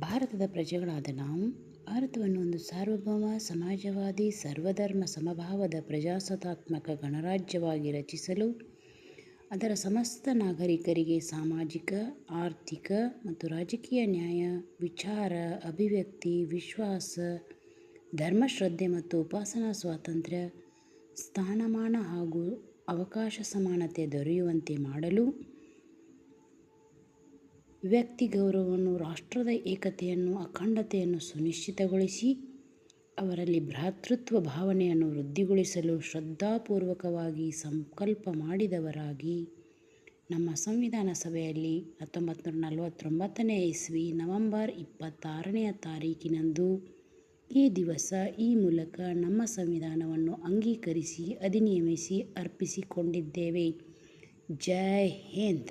ಭಾರತದ ಪ್ರಜೆಗಳಾದ ನಾವು, ಭಾರತವನ್ನು ಒಂದು ಸಾರ್ವಭೌಮ, ಸಮಾಜವಾದಿ, ಸರ್ವಧರ್ಮ, ಸಮಭಾವದ ಪ್ರಜಾಸತ್ತಾತ್ಮಕ ಗಣರಾಜ್ಯವಾಗಿ ರಚಿಸಲು, ಅದರ ಸಮಸ್ತ ನಾಗರಿಕರಿಗೆ ಸಾಮಾಜಿಕ, ಆರ್ಥಿಕ ಮತ್ತು ರಾಜಕೀಯ ನ್ಯಾಯ, ವಿಚಾರ, ಅಭಿವ್ಯಕ್ತಿ, ವಿಶ್ವಾಸ, ಧರ್ಮಶ್ರದ್ಧೆ ಮತ್ತು ಉಪಾಸನಾ ಸ್ವಾತಂತ್ರ್ಯ, ಸ್ಥಾನಮಾನ ಹಾಗೂ ಅವಕಾಶ ಸಮಾನತೆ ದೊರೆಯುವಂತೆ ಮಾಡಲು ವ್ಯಕ್ತಿ ಗೌರವವನ್ನು, ರಾಷ್ಟ್ರದ ಏಕತೆಯನ್ನು, ಅಖಂಡತೆಯನ್ನು ಸುನಿಶ್ಚಿತಗೊಳಿಸಿ ಅವರಲ್ಲಿ ಭ್ರಾತೃತ್ವ ಭಾವನೆಯನ್ನು ವೃದ್ಧಿಗೊಳಿಸಲು ಶ್ರದ್ಧಾಪೂರ್ವಕವಾಗಿ ಸಂಕಲ್ಪ ಮಾಡಿದವರಾಗಿ ನಮ್ಮ ಸಂವಿಧಾನ ಸಭೆಯಲ್ಲಿ ಹತ್ತೊಂಬತ್ತು ನಲವತ್ತೊಂಬತ್ತನೇ ಇಸ್ವಿ ನವಂಬರ್ ಇಪ್ಪತ್ತಾರನೆಯ ತಾರೀಕಿನಂದು ಈ ದಿವಸ ಈ ಮೂಲಕ ನಮ್ಮ ಸಂವಿಧಾನವನ್ನು ಅಂಗೀಕರಿಸಿ, ಅಧಿನಿಯಮಿಸಿ, ಅರ್ಪಿಸಿಕೊಂಡಿದ್ದೇವೆ. ಜೈ ಹಿಂದ್!